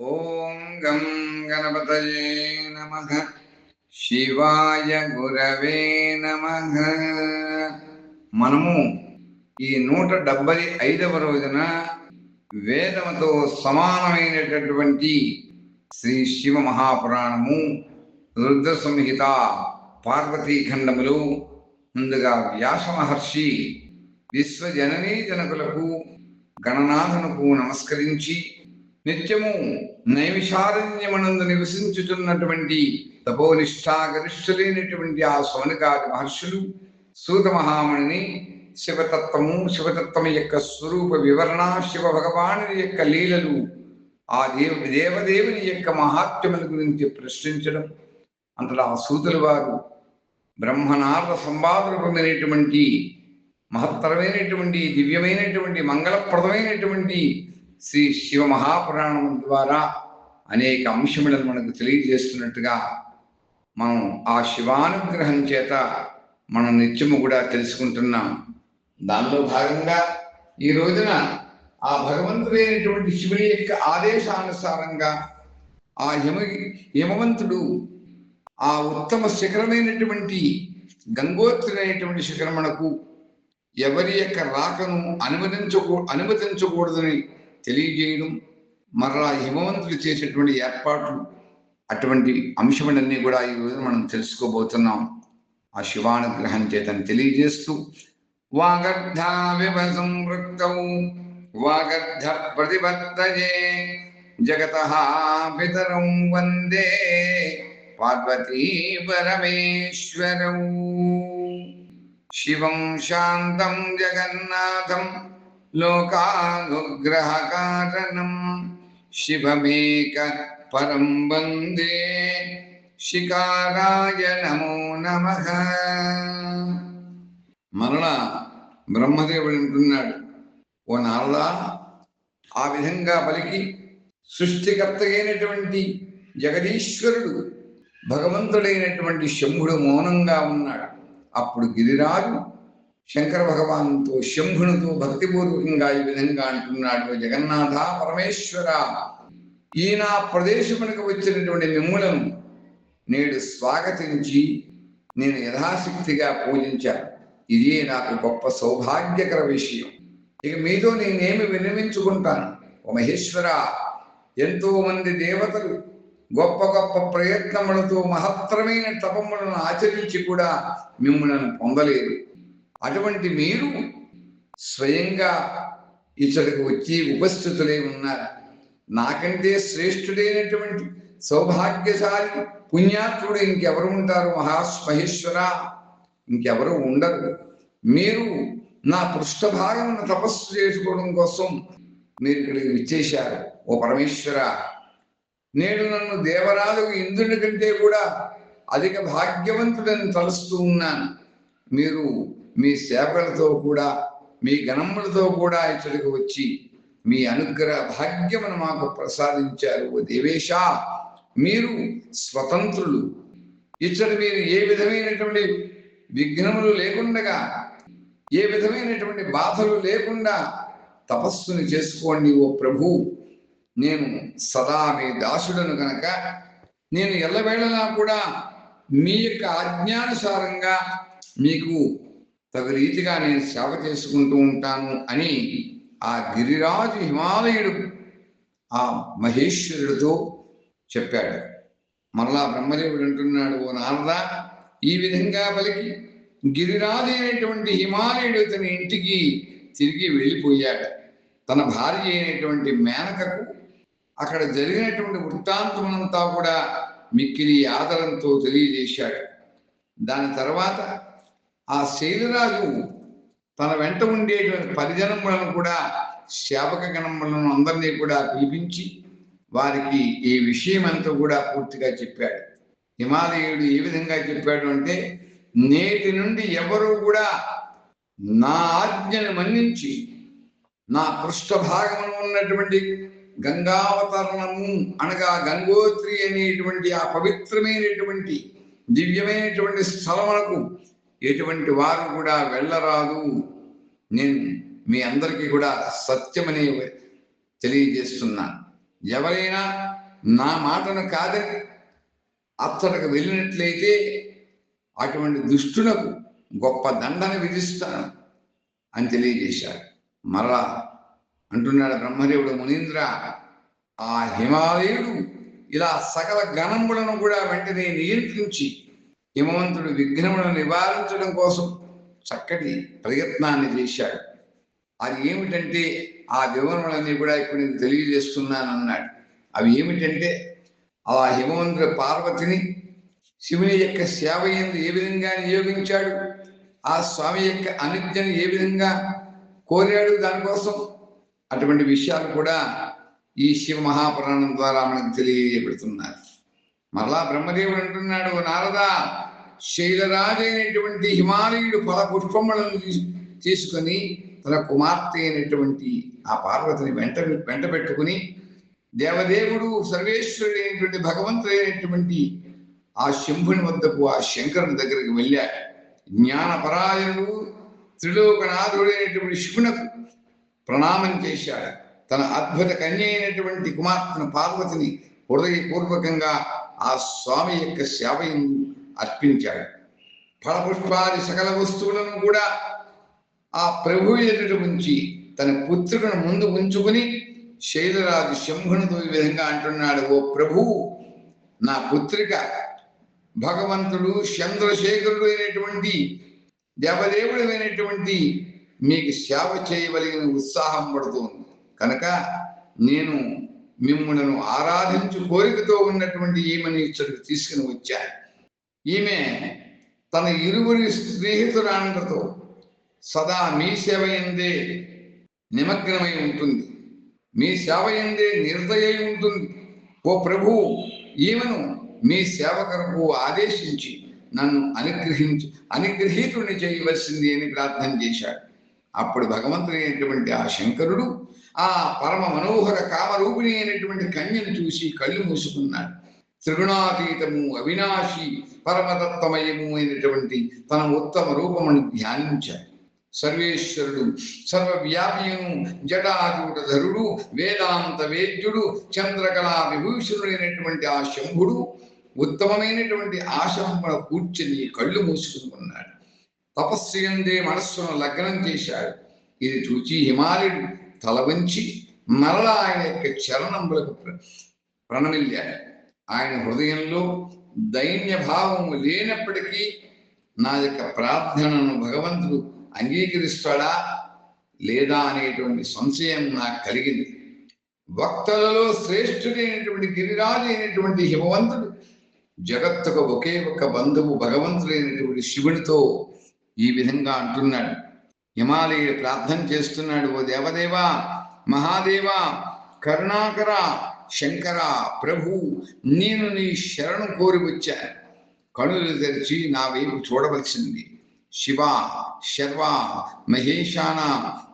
ఓం గం గణపతయే నమ. శివాయ గురవే నమ. మనము ఈ నూట డెబ్బై ఐదవ రోజున వేదముతో సమానమైనటువంటి శ్రీ శివ మహాపురాణము రుద్ర సంహిత పార్వతీఖండములు ముందుగా వ్యాస మహర్షి విశ్వజననీ జనకులకు గణనాథునకు నమస్కరించి నిత్యము నైవిశారణ్యమనందు నివసించుతున్నటువంటి తపోనిష్టాగరిష్ఠులైనటువంటి ఆ సౌనకాది మహర్షులు సూత మహామణిని శివతత్వము శివతత్వం యొక్క స్వరూప వివరణ శివ భగవానుని యొక్క లీలలు ఆ దేవ దేవదేవుని యొక్క మహాత్మ్యముల గురించి ప్రశ్నించడం అంతటా ఆ సూతుల వారు బ్రహ్మనాథ సంవాదులు పొందినటువంటి మహత్తరమైనటువంటి దివ్యమైనటువంటి మంగళప్రదమైనటువంటి శ్రీ శివ మహాపురాణం ద్వారా అనేక అంశములను మనకు తెలియజేస్తున్నట్టుగా మనం ఆ శివానుగ్రహం చేత మనం నిత్యము కూడా తెలుసుకుంటున్నాం. దానిలో భాగంగా ఈ రోజున ఆ భగవంతుడైనటువంటి శివుని యొక్క ఆదేశానుసారంగా ఆ యమ యమవంతుడు ఆ ఉత్తమ శిఖరమైనటువంటి గంగోత్రుడైనటువంటి శిఖరమునకు ఎవరి యొక్క రాకను అనుమతించకూ అనుమతించకూడదని తెలియజేయడం మరలా హిమవంతులు చేసేటువంటి ఏర్పాట్లు అటువంటి అంశములన్నీ కూడా ఈ రోజు మనం తెలుసుకోబోతున్నాం. ఆ శివానుగ్రహం చేతని తెలియజేస్తూ వాగర్ధ విభసంవృక్తౌ వాగర్ధ ప్రతిపత్తయే జగత పితరం వందే పార్వతీ పరమేశ్వరౌ. శివం శాంతం జగన్నాథం లోకానుగ్రహకారణం శివమేక పరం వందే శికారాయ నమో నమ మరణ బ్రహ్మదేవుడు అంటున్నాడు ఓ నారదా ఆ విధంగా పలికి సృష్టికర్త అయినటువంటి జగదీశ్వరుడు భగవంతుడైనటువంటి శంభుడు మౌనంగా ఉన్నాడు. అప్పుడు గిరిరాజు శంకర భగవాన్తో శంభునితో భక్తిపూర్వకంగా ఈ విధంగా అంటున్నాడు జగన్నాథ పరమేశ్వర. ఈ నా ప్రదేశమునకు వచ్చినటువంటి మిమ్ములను నేడు స్వాగతించి నేను యథాశక్తిగా పూజించాను ఇదే నాకు గొప్ప సౌభాగ్యకర విషయం. ఇక మీతో నేనేమి విన్నవించుకుంటాను? ఓ మహేశ్వర ఎంతో మంది దేవతలు గొప్ప గొప్ప ప్రయత్నములతో మహత్తరమైన తపములను ఆచరించి కూడా మిమ్మల్ని పొందలేదు. అటువంటి మీరు స్వయంగా ఇచ్చడికి వచ్చి ఉపస్థితులై ఉన్నారు. నాకంటే శ్రేష్ఠుడైనటువంటి సౌభాగ్యశాలి పుణ్యాత్ముడు ఇంకెవరు ఉంటారు? మహాస్మహేశ్వర. ఇంకెవరు ఉండరు. మీరు నా పృష్ఠభాగం తపస్సు చేసుకోవడం కోసం మీరు ఇక్కడికి విచ్చేశారు. ఓ పరమేశ్వర నేను నన్ను దేవరాలు ఇంద్రుని కంటే కూడా అధిక భాగ్యవంతుడని తలుస్తూ ఉన్నాను. మీరు మీ సేవలతో కూడా మీ గణములతో కూడా ఇతడికి వచ్చి మీ అనుగ్రహ భాగ్యమును మాకు ప్రసాదించారు. ఓ దేవేశ మీరు స్వతంత్రులు. ఇచ్చడు మీరు ఏ విధమైనటువంటి విఘ్నములు లేకుండగా ఏ విధమైనటువంటి బాధలు లేకుండా తపస్సుని చేసుకోండి. ఓ ప్రభు నేను సదా మీ దాసుడను కనుక నేను ఎల్లవేళలా కూడా మీ యొక్క ఆజ్ఞానుసారంగా మీకు తగు రీతిగా నేను సేవ చేసుకుంటూ ఉంటాను అని ఆ గిరిరాజు హిమాలయుడు ఆ మహేశ్వరుడితో చెప్పాడు. మరలా బ్రహ్మదేవుడు అంటున్నాడు ఓ నారద ఈ విధంగా పలికి గిరిరాజు అయినటువంటి హిమాలయుడు తన ఇంటికి తిరిగి వెళ్ళిపోయాడు. తన భార్య అయినటువంటి మేనకకు అక్కడ జరిగినటువంటి వృత్తాంతమంతా కూడా మిక్కిలి ఆదరంతో తెలియజేశాడు. దాని తర్వాత ఆ శైలరాజు తన వెంట ఉండేటువంటి పరిజనములను కూడా శాపక గణములను అందరినీ కూడా పిలిపించి వారికి ఈ విషయం అంతా కూడా పూర్తిగా చెప్పాడు. హిమాలయుడు ఏ విధంగా చెప్పాడు అంటే నేటి నుండి ఎవరు కూడా నా ఆజ్ఞను మన్నించి నా పృష్ఠభాగమును ఉన్నటువంటి గంగావతరణము అనగా గంగోత్రి అనేటువంటి ఆ పవిత్రమైనటువంటి దివ్యమైనటువంటి స్థలములకు ఎటువంటి వారు కూడా వెళ్ళరాదు. నేను మీ అందరికీ కూడా సత్యమని తెలియజేస్తున్నాను. ఎవరైనా నా మాటను కాదని అత్తడికి వెళ్ళినట్లయితే అటువంటి దుష్టులకు గొప్ప దండన విధిస్తాను అని తెలియజేశాడు మరలా అంటున్నాడు బ్రహ్మదేవుడు మునీంద్ర ఆ హిమాలయుడు ఇలా సకల గణములను కూడా వెంటనే నియంత్రించి హిమవంతుడు విఘ్నములను నివారించడం కోసం చక్కటి ప్రయత్నాన్ని చేశాడు. అది ఏమిటంటే ఆ వివరణలన్నీ కూడా ఇప్పుడు నేను తెలియజేస్తున్నాను అన్నాడు. అవి ఏమిటంటే ఆ హిమవంతుడు పార్వతిని శివుని యొక్క సేవ ఎందు ఏ విధంగా నియోగించాడు? ఆ స్వామి యొక్క అనుజ్ఞను ఏ విధంగా కోరాడు దానికోసం? అటువంటి విషయాలు కూడా ఈ శివ మహాపురాణం ద్వారా మనకు తెలియజేయబడుతున్నారు మరలా బ్రహ్మదేవుడు అంటున్నాడు నారద శైలరాజైనటువంటి హిమాలయుడు ఫల పుష్పములను తీసుకొని తన కుమార్తె అయినటువంటి ఆ పార్వతిని వెంట వెంట పెట్టుకుని దేవదేవుడు సర్వేశ్వరుడు అయినటువంటి భగవంతుడు అయినటువంటి ఆ శంభుని వద్దకు ఆ శంకరుని దగ్గరికి వెళ్ళాడు జ్ఞానపరాయణుడు త్రిలోకనాథుడు అయినటువంటి శివునకు ప్రణామం చేశాడు. తన అద్భుత కన్య అయినటువంటి కుమార్తెను పార్వతిని హృదయపూర్వకంగా ఆ స్వామి యొక్క సేవయం అర్పించాడు. ఫలపుష్పాది సకల వస్తువులను కూడా ఆ ప్రభు ఎదుట ఉంచి తన పుత్రులను ముందు ఉంచుకుని శైలరాజు శంభునితో ఈ విధంగా అంటున్నాడు ఓ ప్రభు నా పుత్రిక భగవంతుడు చంద్రశేఖరుడు అయినటువంటి దేవదేవుడు అయినటువంటి మీకు సేవ చేయవలిగిన ఉత్సాహం పడుతుంది. కనుక నేను మిమ్మలను ఆరాధించు కోరికతో ఉన్నటువంటి ఈమెను ఇచ్చడికి తీసుకుని వచ్చాను ఈమె తన ఇరువురి స్నేహితురాండ్రతో సదా మీ సేవ ఎందే నిమగ్నమై ఉంటుంది. మీ సేవ ఎందే నిర్దయై ఉంటుంది. ఓ ప్రభు ఈమెను మీ సేవకరకు ఆదేశించి నన్ను అనుగ్రహించి అనుగ్రహీతుడిని చేయవలసింది అని ప్రార్థన చేశాడు. అప్పుడు భగవంతుడైనటువంటి ఆ శంకరుడు ఆ పరమ మనోహర కామరూపిణి అయినటువంటి కన్యను చూసి కళ్ళు మూసుకున్నాడు. త్రిగుణాతీతము అవినాశి పరమదత్తమయము అయినటువంటి తన ఉత్తమ రూపమును ధ్యానించాడు. సర్వేశ్వరుడు సర్వవ్యాపియును జటాజూటధరుడు వేదాంత వేద్యుడు చంద్రకళా విభూషణుడైనటువంటి ఆ శంభుడు ఉత్తమమైనటువంటి ఆశ్రమమున కూర్చుని కళ్ళు మూసుకుని ఉన్నాడు తపస్సు ఎందే మనస్సును లగ్నం చేశాడు. ఇది చూచి హిమాలయుడు తల వంచి మరలా ఆయన యొక్క చరణములకు ప్ర- ప్రణమిల్లాడు ఆయన హృదయంలో దైన్య భావము లేనప్పటికీ నా యొక్క ప్రార్థనను భగవంతుడు అంగీకరిస్తాడా లేదా అనేటువంటి సంశయం నాకు కలిగింది. వక్తలలో శ్రేష్ఠుడైనటువంటి గిరిరాజు అయినటువంటి హిమవంతుడు జగత్తుకు ఒకే ఒక బంధువు భగవంతుడైనటువంటి శివుడితో ఈ విధంగా అంటున్నాడు. హిమాలయుడు ప్రార్థన చేస్తున్నాడు ఓ దేవదేవా మహాదేవా కరుణాకర శంకర ప్రభు నేను నీ శరణు కోరి వచ్చాను కనులు తెరిచి నా వైపు చూడవలసింది. శివ శర్వ మహేశాన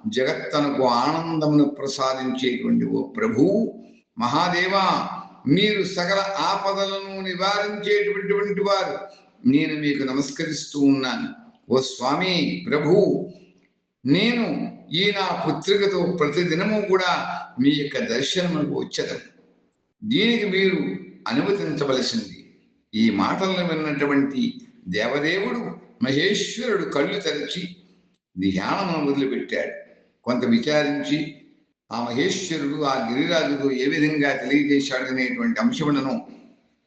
జగత్తనకు ఆనందమును ప్రసాదించేటువంటి ఓ ప్రభు మహాదేవా మీరు సకల ఆపదలను నివారించేటటువంటి వారు. నేను మీకు నమస్కరిస్తూ ఉన్నాను. ఓ స్వామి ప్రభు నేను ఈ నా పుత్రికతో ప్రతిదినము కూడా మీ యొక్క దర్శనములకు వచ్చేదను. దీనికి మీరు అనుమతించవలసింది. ఈ మాటలను విన్నటువంటి దేవదేవుడు మహేశ్వరుడు కళ్ళు తెరచి ధ్యానమును మొదలుపెట్టాడు. కొంత విచారించి ఆ మహేశ్వరుడు ఆ గిరిరాజుకు ఏ విధంగా తెలియజేశాడు అనేటువంటి అంశములను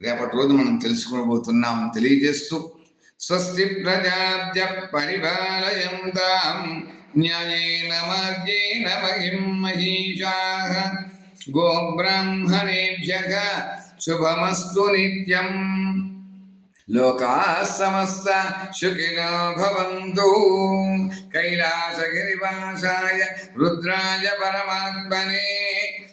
రేపటి రోజు మనం తెలుసుకోబోతున్నాం. తెలియజేస్తూ స్వస్తి ప్రజాభ్య పరిపాలయంతాం న్యాయేన మార్గేణ మహిం మహిషాః గోబ్రాహ్మణేభ్యః శుభమస్తు నిత్యం లోకా సమస్త సుఖినో భవంతు కైలాసగిరివాసాయ రుద్రాయ పరమాత్మనే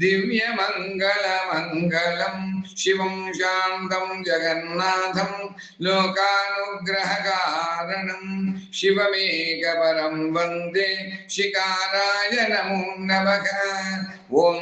దక్షిణామూర్తయే దివ్యమంగళ మంగళం దివ్యమంగళ మంగళం దివ్యమంగళమంగళం శివం శాంతం జగన్నాథం లోకానుగ్రహకారణం శివమేకపరం వందే శికారాయ నమో నమః ఓం